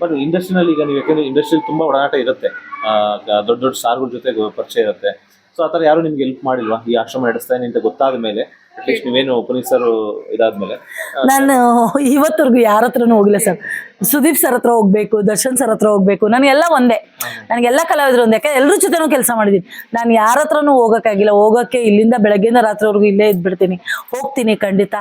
But ಇಂಡಸ್ಟ್ರಿನಲ್ಲಿ ಈಗ ನೀವು ಯಾಕಂದ್ರೆ ಇಂಡಸ್ಟ್ರಿಯಲ್ಲಿ ತುಂಬಾ ಒಡನಾಟ ಇರುತ್ತೆ. ದೊಡ್ಡ ದೊಡ್ಡ ಸಾರ್ಗಳ ಜೊತೆ ಪರಿಚಯ ಇರುತ್ತೆ. ಸೊ ಆ ಥರ ಯಾರು ನಿಮ್ಗೆ ಹೆಲ್ಪ್ ಮಾಡಿಲ್ವಾ? ಈ ಆಶ್ರಮ ನಡೆಸ್ತಾ ಅಂತ ಗೊತ್ತಾದ ಮೇಲೆ ನೀವೇನು ಓಪನಿಂಗ್ ಇದಾದ್ಮೇಲೆ? ನಾನು ಇವತ್ತವರೆಗೂ ಯಾರ ಹತ್ರನೂ ಹೋಗಿಲ್ಲ ಸರ್ ಸುದೀಪ್ ಸರ್ ಹತ್ರ ಹೋಗ್ಬೇಕು, ದರ್ಶನ್ ಸರ್ ಹತ್ರ ಹೋಗ್ಬೇಕು, ನನಗೆಲ್ಲ ಒಂದೇ. ನನಗೆಲ್ಲ ಕಲಾವಿದ್ರು ಒಂದೇ. ಯಾಕಂದ್ರೆ ಎಲ್ಲರ ಜೊತೆನೂ ಕೆಲಸ ಮಾಡಿದ್ದೀನಿ ನಾನು ಯಾರ ಹತ್ರನೂ ಹೋಗೋಕ್ಕಾಗಿಲ್ಲ. ಹೋಗೋಕ್ಕೆ ಇಲ್ಲಿಂದ ಬೆಳಗ್ಗೆಯಿಂದ ರಾತ್ರಿವರೆಗೂ ಇಲ್ಲೇ ಇದ್ಬಿಡ್ತೀನಿ. ಹೋಗ್ತೀನಿ ಖಂಡಿತ.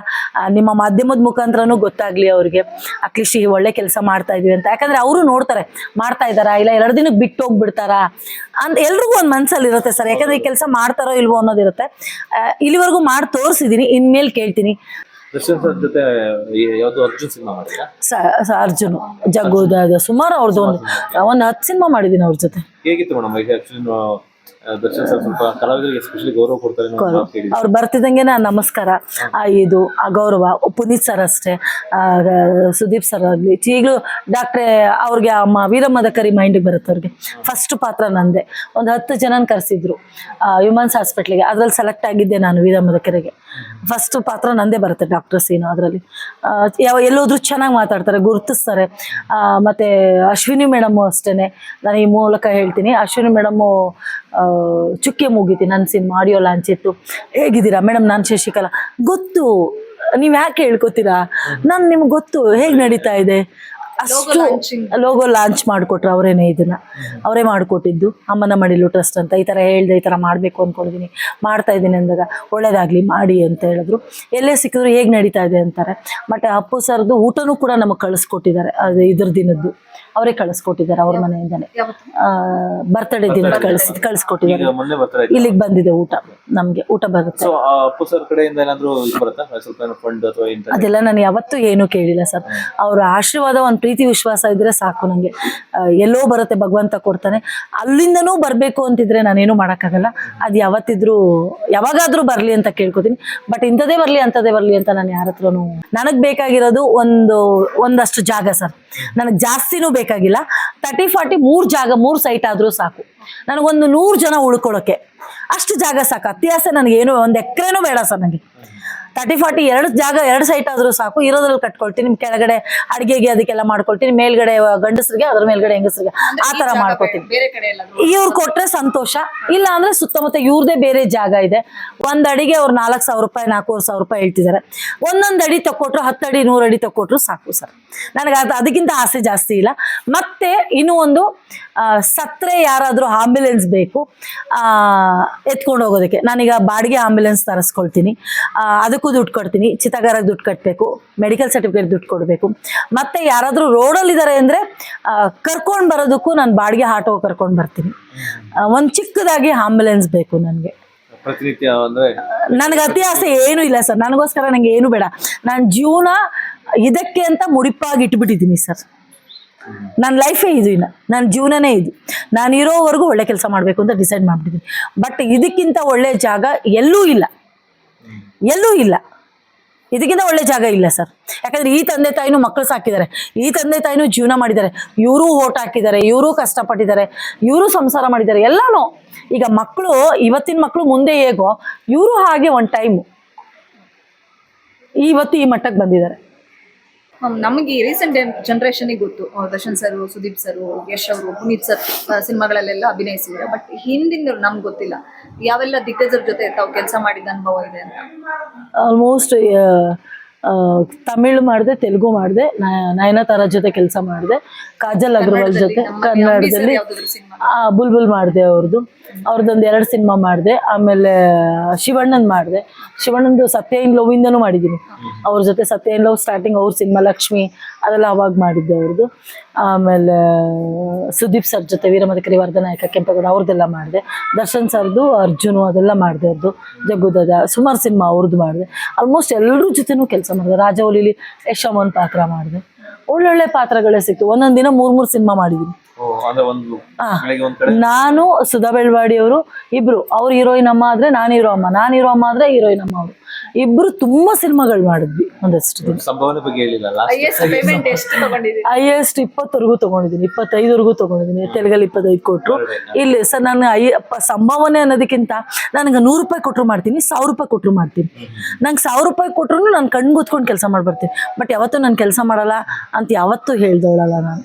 ನಿಮ್ಮ ಮಾಧ್ಯಮದ ಮುಖಾಂತರನೂ ಗೊತ್ತಾಗ್ಲಿ ಅವ್ರಿಗೆ. ಅಟ್ಲೀಸ್ಟ್ ಈ ಒಳ್ಳೆ ಕೆಲಸ ಮಾಡ್ತಾ ಇದೀವಿ ಅಂತ. ಯಾಕಂದ್ರೆ ಅವರು ನೋಡ್ತಾರೆ. ಮಾಡ್ತಾ ಇದ್ದಾರಾ ಇಲ್ಲ ಎರಡು ದಿನಕ್ಕೆ ಬಿಟ್ಟು ಹೋಗ್ಬಿಡ್ತಾರಾ? ಅಂತ ಎಲ್ರಿಗೂ ಒಂದು ಮನ್ಸಲ್ಲಿ ಇರುತ್ತೆ ಸರ್ ಯಾಕಂದ್ರೆ ಈ ಕೆಲಸ ಮಾಡ್ತಾರೋ ಇಲ್ವೋ ಅನ್ನೋದಿರುತ್ತೆ. ಇಲ್ಲಿವರೆಗೂ ಮಾಡಿ ತೋರಿಸಿದ್ದೀನಿ ಇನ್ಮೇಲೆ ಕೇಳ್ತೀನಿ. ಜೊತೆ ಯಾವ್ದು ಅರ್ಜುನ್ ಸಿನಿಮಾ ಸ- ಅರ್ಜುನು ಜಗ್ಗುದ ಸುಮಾರು ಅವ್ರದ್ದು ಒಂದು ಒಂದು ಹತ್ತು ಸಿನಿಮಾ ಮಾಡಿದ್ದೀನಿ ಅವ್ರ ಜೊತೆ. ಹೇಗಿತ್ತು ಮೇಡಮ್ ಆಕ್ಚುಲಿ ದರ್ಶನ್ ಸರ್ ಸ್ವಲ್ಪ ಕಲಾವಿದರಿಗೆ ಎಸ್ಪೆಷಲಿ ಗೌರವ ಕೊಡ್ತಾರೆ ಅನ್ನೋ ಒಂದು ಮಾತು ಕೇಳಿದ್ದೆ. ಅವ್ರು ಬರ್ತಿದ್ದಂಗೆ ನಾನು ನಮಸ್ಕಾರ. ಆ, ಇದು ಆ ಗೌರವ ಪುನೀತ್ ಸರ್ ಅಷ್ಟೇ. ಆ, ಸುದೀಪ್ ಸರ್ ಆಗಲಿ ಈಗಲೂ ಡಾಕ್ಟ್ರೆ ಅವ್ರಿಗೆ ಅಮ್ಮ ವೀರಮ್ಮದ ಕರಿ ಮೈಂಡಿಗೆ ಬರುತ್ತೆ ಅವ್ರಿಗೆ. ಫಸ್ಟ್ ಪಾತ್ರ ನಂದೆ. ಒಂದು ಹತ್ತು ಜನನ ಕರೆಸಿದ್ರು ವಿಮನ್ಸ್ ಹಾಸ್ಪಿಟ್ಲಿಗೆ. ಅದ್ರಲ್ಲಿ ಸೆಲೆಕ್ಟ್ ಆಗಿದ್ದೆ ನಾನು ವೀರಮ್ಮದ ಕರೆಗೆ ಫಸ್ಟ್ ಪಾತ್ರ ನಂದೇ ಬರುತ್ತೆ ಡಾಕ್ಟರ್ ಸೀನು ಅದರಲ್ಲಿ. ಯಾವ ಎಲ್ಲೋದ್ರೂ ಚೆನ್ನಾಗಿ ಮಾತಾಡ್ತಾರೆ ಗುರುತಿಸ್ತಾರೆ. ಆ, ಮತ್ತೆ ಅಶ್ವಿನಿ ಮೇಡಮ್ ಅಷ್ಟೇನೆ. ನಾನು ಈ ಮೂಲಕ ಹೇಳ್ತೀನಿ ಅಶ್ವಿನಿ ಮೇಡಮು ಚುಕ್ಕೆ ಮುಗೀತಿ ನನ್ನ ಸಿನಿಮಾ ಆಡಿಯೋ ಲಾಂಚ್ ಇತ್ತು. ಹೇಗಿದ್ದೀರಾ? ಮೇಡಮ್ ನಾನು ಶಶಿಕಲಾ. ಗೊತ್ತು. ನೀವು ಯಾಕೆ ಹೇಳ್ಕೊತೀರಾ? ನಾನು ನಿಮ್ಗೆ ಗೊತ್ತು. ಹೇಗೆ ನಡೀತಾ ಇದೆ? ಅಷ್ಟು ಲೋಗೋ ಲಾಂಚ್ ಮಾಡಿಕೊಟ್ರು ಅವರೇನೆ ಇದನ್ನ. ಅವರೇ ಮಾಡಿಕೊಟ್ಟಿದ್ದು. ಅಮ್ಮನ ಮಡಿಲು ಟ್ರಸ್ಟ್ ಅಂತ ಈ ಥರ ಹೇಳ್ದೆ ಈ ಥರ ಮಾಡಬೇಕು ಅಂದ್ಕೊಂಡಿದ್ದೀನಿ ಮಾಡ್ತಾ ಇದ್ದೀನಿ ಅಂದಾಗ ಒಳ್ಳೇದಾಗಲಿ ಮಾಡಿ ಅಂತ ಹೇಳಿದ್ರು. ಎಲ್ಲೇ ಸಿಕ್ಕಿದ್ರು ಹೇಗೆ ನಡೀತಾ ಇದೆ ಅಂತಾರೆ. ಬಟ್ ಅಪ್ಪು ಸರ್ದು ಊಟನೂ ಕೂಡ ನಮಗೆ ಕಳಿಸ್ಕೊಟ್ಟಿದ್ದಾರೆ. ಅದು ಇದ್ರ ದಿನದ್ದು. ಅವರೇ ಕಳಿಸ್ಕೊಟ್ಟಿದ್ದಾರೆ ಅವ್ರ ಮನೆಯಿಂದನೇ. ಬರ್ತ್ಡೇ ದಿನ ಕಳಿಸ್ ಕಳಿಸ್ಕೊಟ್ಟಿದ್ದಾರೆ. ಇಲ್ಲಿಗೆ ಬಂದಿದೆ ಊಟ ನಮಗೆ. ಊಟ ಬರುತ್ತೆ. ಸೊ ಅಪ್ಪು ಸರ್ ಕಡೆಯಿಂದ ಏನಾದ್ರು ಇದು ಬರುತ್ತಾ? ಸ್ವಲ್ಪ ಫಂಡ್ ಅಥವಾ ಇಂತ ಅದೆಲ್ಲ ನಾನು ಯಾವತ್ತೂ ಏನೂ ಕೇಳಿಲ್ಲ ಸರ್. ಅವರ ಆಶೀರ್ವಾದ ಒಂದು ಪ್ರೀತಿ ವಿಶ್ವಾಸ ಇದ್ರೆ ಸಾಕು ನನಗೆ ಎಲ್ಲೋ ಬರುತ್ತೆ, ಭಗವಂತ ಕೊಡ್ತಾನೆ. ಅಲ್ಲಿಂದನೂ ಬರಬೇಕು ಅಂತಿದ್ರೆ ನಾನೇನು ಮಾಡೋಕ್ಕಾಗಲ್ಲ. ಅದು ಯಾವತ್ತಿದ್ರೂ, ಯಾವಾಗಾದ್ರೂ ಬರಲಿ ಅಂತ ಕೇಳ್ಕೊತೀನಿ. ಬಟ್ ಇಂಥದೇ ಬರಲಿ ಅಂಥದೇ ಬರಲಿ ಅಂತ ನಾನು ಯಾರ ಹತ್ರನೂ ನನಗೆ ಬೇಕಾಗಿರೋದು ಒಂದು, ಒಂದಷ್ಟು ಜಾಗ ಸರ್. ನನಗೆ ಜಾಸ್ತಿನೂ ಬೇಕಾಗಿಲ್ಲ. ತರ್ಟಿ ಫಾರ್ಟಿ ಮೂರು ಜಾಗ, ಮೂರು ಸೈಟ್ ಆದರೂ ಸಾಕು. ನನಗೊಂದು ನೂರು ಜನ ಉಳ್ಕೊಳ್ಳೋಕ್ಕೆ ಅಷ್ಟು ಜಾಗ ಸಾಕು. ಅತ್ಯಾಸ ನನಗೇನು, ಒಂದು ಎಕರೆನೂ ಬೇಡ ಸರ್ ನನಗೆ ತರ್ಟಿ ಫಾರ್ಟಿ ಎರಡು ಜಾಗ ಎರಡು ಸೈಟ್ ಆದ್ರೂ ಸಾಕು. ಇರೋದ್ರಲ್ಲಿ ಕಟ್ಕೊಳ್ತೀನಿ. ಕೆಳಗಡೆ ಅಡಿಗೆಗೆ ಅದಕ್ಕೆಲ್ಲ ಮಾಡ್ಕೊಳ್ತೀನಿ. ಮೇಲ್ಗಡೆ ಗಂಡಸರಿಗೆ ಅದ್ರ ಮೇಲ್ಗಡೆ ಹೆಂಗಸರಿಗೆ. ಆ ತರ ಮಾಡ್ಕೊತೀನಿ ಇವ್ರು ಕೊಟ್ರೆ ಸಂತೋಷ. ಇಲ್ಲ ಅಂದ್ರೆ ಸುತ್ತಮುತ್ತ ಇವ್ರದೇ ಬೇರೆ ಜಾಗ ಇದೆ. ಒಂದ್ ಅಡಿಗೆ ಅವ್ರು ನಾಲ್ಕು ಸಾವಿರ ರೂಪಾಯಿ ನಾಲ್ಕೂವರೆ ಸಾವಿರ ರೂಪಾಯಿ ಹೇಳ್ತಿದ್ದಾರೆ. ಒಂದೊಂದು ಅಡಿ ತಕ್ಕೊಟ್ರು ಹತ್ತಡಿ ಅಡಿ ನೂರು ಅಡಿ ತಕ್ಕೊಟ್ರು ಸಾಕು ಸರ್. ನನಗೆ ಅದು ಅದಕ್ಕಿಂತ ಆಸೆ ಜಾಸ್ತಿ ಇಲ್ಲ. ಮತ್ತೆ ಇನ್ನೂ ಒಂದು ಸತ್ರೆ ಯಾರಾದರೂ ಆಂಬ್ಯುಲೆನ್ಸ್ ಬೇಕು ಎತ್ಕೊಂಡು ಹೋಗೋದಕ್ಕೆ. ನಾನೀಗ ಬಾಡಿಗೆ ಆಂಬ್ಯುಲೆನ್ಸ್ ತರಿಸ್ಕೊಳ್ತೀನಿ. ಆ, ಅದಕ್ಕೂ ದುಡ್ಡು ಕೊಡ್ತೀನಿ ಚಿತಾಗಾರಕ್ಕೆ ದುಡ್ಡು ಕಟ್ಟಬೇಕು ಮೆಡಿಕಲ್ ಸರ್ಟಿಫಿಕೇಟ್ ದುಡ್ಡು ಕೊಡಬೇಕು. ಮತ್ತೆ ಯಾರಾದರೂ ರೋಡಲ್ಲಿದ್ದಾರೆ ಅಂದರೆ ಕರ್ಕೊಂಡು ಬರೋದಕ್ಕೂ ನಾನು ಬಾಡಿಗೆ ಆಟೋ ಕರ್ಕೊಂಡು ಬರ್ತೀನಿ. ಒಂದು ಚಿಕ್ಕದಾಗಿ ಆಂಬುಲೆನ್ಸ್ ಬೇಕು ನನಗೆ. ಪ್ರತಿನಿತ್ಯ ನನಗೆ ಅತಿ ಆಸೆ ಏನೂ ಇಲ್ಲ ಸರ್. ನನಗೋಸ್ಕರ ನನಗೆ ಏನು ಬೇಡ. ನಾನು ಜೀವನ ಇದಕ್ಕೆ ಅಂತ ಮುಡಿಪಾಗಿ ಇಟ್ಬಿಟ್ಟಿದ್ದೀನಿ ಸರ್. ನನ್ನ ಲೈಫೇ ಇದು ಇನ್ನು. ನನ್ನ ಜೀವನನೇ ಇದು. ನಾನು ಇರೋವರೆಗೂ ಒಳ್ಳೆ ಕೆಲಸ ಮಾಡಬೇಕು ಅಂತ ಡಿಸೈಡ್ ಮಾಡಿಬಿಟ್ಟಿದ್ದೀನಿ. ಬಟ್ ಇದಕ್ಕಿಂತ ಒಳ್ಳೆ ಜಾಗ ಎಲ್ಲೂ ಇಲ್ಲ. ಎಲ್ಲೂ ಇಲ್ಲ. ಇದಕ್ಕಿಂತ ಒಳ್ಳೆ ಜಾಗ ಇಲ್ಲ ಸರ್. ಯಾಕಂದ್ರೆ ಈ ತಂದೆ ತಾಯಿನೂ ಮಕ್ಕಳು ಸಾಕಿದ್ದಾರೆ. ಈ ತಂದೆ ತಾಯಿನೂ ಜೀವನ ಮಾಡಿದ್ದಾರೆ. ಇವರು ಓಟ್ ಹಾಕಿದ್ದಾರೆ, ಇವರು ಕಷ್ಟಪಟ್ಟಿದ್ದಾರೆ, ಇವರು ಸಂಸಾರ ಮಾಡಿದ್ದಾರೆ, ಎಲ್ಲಾನು. ಈಗ ಮಕ್ಕಳು ಇವತ್ತಿನ ಮಕ್ಕಳು ಮುಂದೆ ಹೇಗೋ, ಇವರು ಹಾಗೆ ಒಂದು ಟೈಮು ಇವತ್ತು ಈ ಮಟ್ಟಕ್ಕೆ ಬಂದಿದ್ದಾರೆ. ನಮಗೆ ರೀಸೆಂಟ್ ಜನರೇಷನ್ ಗೊತ್ತು. ದರ್ಶನ್ ಸರ್ ಸುದೀಪ್ ಸರ್ ಯಶ್ ಅವರು ಪುನೀತ್ ಸರ್ ಸಿನಿಮಾಗಳಲ್ಲೆಲ್ಲ ಅಭಿನಯಿಸಿದ್ದಾರೆ. ಬಟ್ ಹಿಂದಿನ ನಮ್ಗೆ ಗೊತ್ತಿಲ್ಲ. ಯಾವೆಲ್ಲ ದಿಗ್ಗಜರ ಜೊತೆ ತಾವು ಕೆಲಸ ಮಾಡಿದ ಅನುಭವ ಇದೆ ಅಂತ. ಆಲ್ಮೋಸ್ಟ್ ತಮಿಳು ಮಾಡಿದೆ ತೆಲುಗು ಮಾಡಿದೆ ನಯನತಾರ ಜೊತೆ ಕೆಲಸ ಮಾಡಿದೆ ಕಾಜಲ್ ಅಗ್ರವಾಲ್ ಜೊತೆ ಕನ್ನಡದಲ್ಲಿ. ಬುಲ್ಬುಲ್ ಮಾಡಿದೆ ಅವ್ರದ್ದು ಅವ್ರದ್ದೊಂದು ಎರಡು ಸಿನಿಮಾ ಮಾಡಿದೆ. ಆಮೇಲೆ, ಶಿವಣ್ಣನ್ ಮಾಡಿದೆ. ಶಿವಣ್ಣಂದು ಸತ್ಯ ಇನ್ ಇಂದನೂ ಮಾಡಿದ್ದೀನಿ ಅವ್ರ ಜೊತೆ ಸತ್ಯ ಇನ್ ಲವ್ ಸ್ಟಾರ್ಟಿಂಗ್ ಅವ್ರ ಸಿನಿಮಾ ಲಕ್ಷ್ಮಿ ಅದೆಲ್ಲ ಅವಾಗ ಮಾಡಿದ್ದೆ ಅವ್ರದ್ದು ಆಮೇಲೆ, ಸುದೀಪ್ ಸರ್ ಜೊತೆ ವೀರಮದಕರಿ, ವರ್ಧನಾಯಕ, ಕೆಂಪೇಗೌಡ ಅವ್ರದ್ದೆಲ್ಲ ಮಾಡಿದೆ. ದರ್ಶನ್ ಸರ್ದು, ಅರ್ಜುನು ಅದೆಲ್ಲ ಮಾಡಿದೆ ಅವ್ರದ್ದು ಜಗ್ಗುದದ ಸುಮಾರು ಸಿನಿಮಾ ಅವ್ರದ್ದು ಮಾಡಿದೆ. ಆಲ್ಮೋಸ್ಟ್ ಎಲ್ಲರ ಜೊತೆನೂ ಕೆಲಸ ಮಾಡಿದೆ. ರಾಜವಲಿಲಿ ಯಶಮನ್ ಪಾತ್ರ ಮಾಡಿದೆ. ಒಳ್ಳೊಳ್ಳೆ ಪಾತ್ರಗಳೇ ಸಿಕ್ತು. ಒಂದೊಂದು ದಿನ ಮೂರು ಮೂರು ಸಿನಿಮಾ ಮಾಡಿದ್ದೀನಿ ಓ, ಅಂದ್ರೆ ಒಂದು ಹಾ. ಬೆಳಗ್ಗೆ ಕಡೆ? ನಾನು ಸುಧಾ ಬೆಳ್ವಾಡಿ ಅವರು ಇಬ್ರು. ಅವ್ರು ಹೀರೋಯಿನ್ ಅಮ್ಮ ಆದ್ರೆ ನಾನು ಹೀರೋ ಅಮ್ಮ. ನಾನು ಹೀರೋ ಅಮ್ಮ ಆದ್ರೆ ಹೀರೋಯಿನ್ ಅಮ್ಮ ಅವರು. ಇಬ್ರು ತುಂಬಾ ಸಿನಿಮಾಗಳು ಮಾಡಿದ್ವಿ ಒಂದಷ್ಟು ಹೈಯೆಸ್ಟ್ ಇಪ್ಪತ್ತವರೆಗೂ ತಗೊಂಡಿದ್ದೀನಿ. ಇಪ್ಪತ್ತೈದವರೆಗೂ ತಗೊಂಡಿದ್ದೀನಿ. ತೆಲುಗಲ್ಲಿ ಇಪ್ಪತ್ತೈದು ಕೊಟ್ಟರು ಇಲ್ಲಿ ಸರ್ ನಾನು ಐ ಸಂಭಾವನೆ ಅನ್ನೋದಕ್ಕಿಂತ ನನಗೆ ನೂರು ರೂಪಾಯಿ ಕೊಟ್ಟರು ಮಾಡ್ತೀನಿ ಸಾವಿರ ರೂಪಾಯಿ ಕೊಟ್ಟರು ಮಾಡ್ತೀನಿ. ನಂಗೆ ಸಾವಿರ ರೂಪಾಯಿ ಕೊಟ್ಟರು ನಾನು ಕಣ್ಣು ಕೂತ್ಕೊಂಡು ಕೆಲಸ ಮಾಡ್ಬರ್ತೀನಿ. ಬಟ್ ಯಾವತ್ತೂ ನಾನು ಕೆಲಸ ಮಾಡಲ್ಲ ಅಂತ ಯಾವತ್ತೂ ಹೇಳ್ದವಳಲ್ಲ ನಾನು.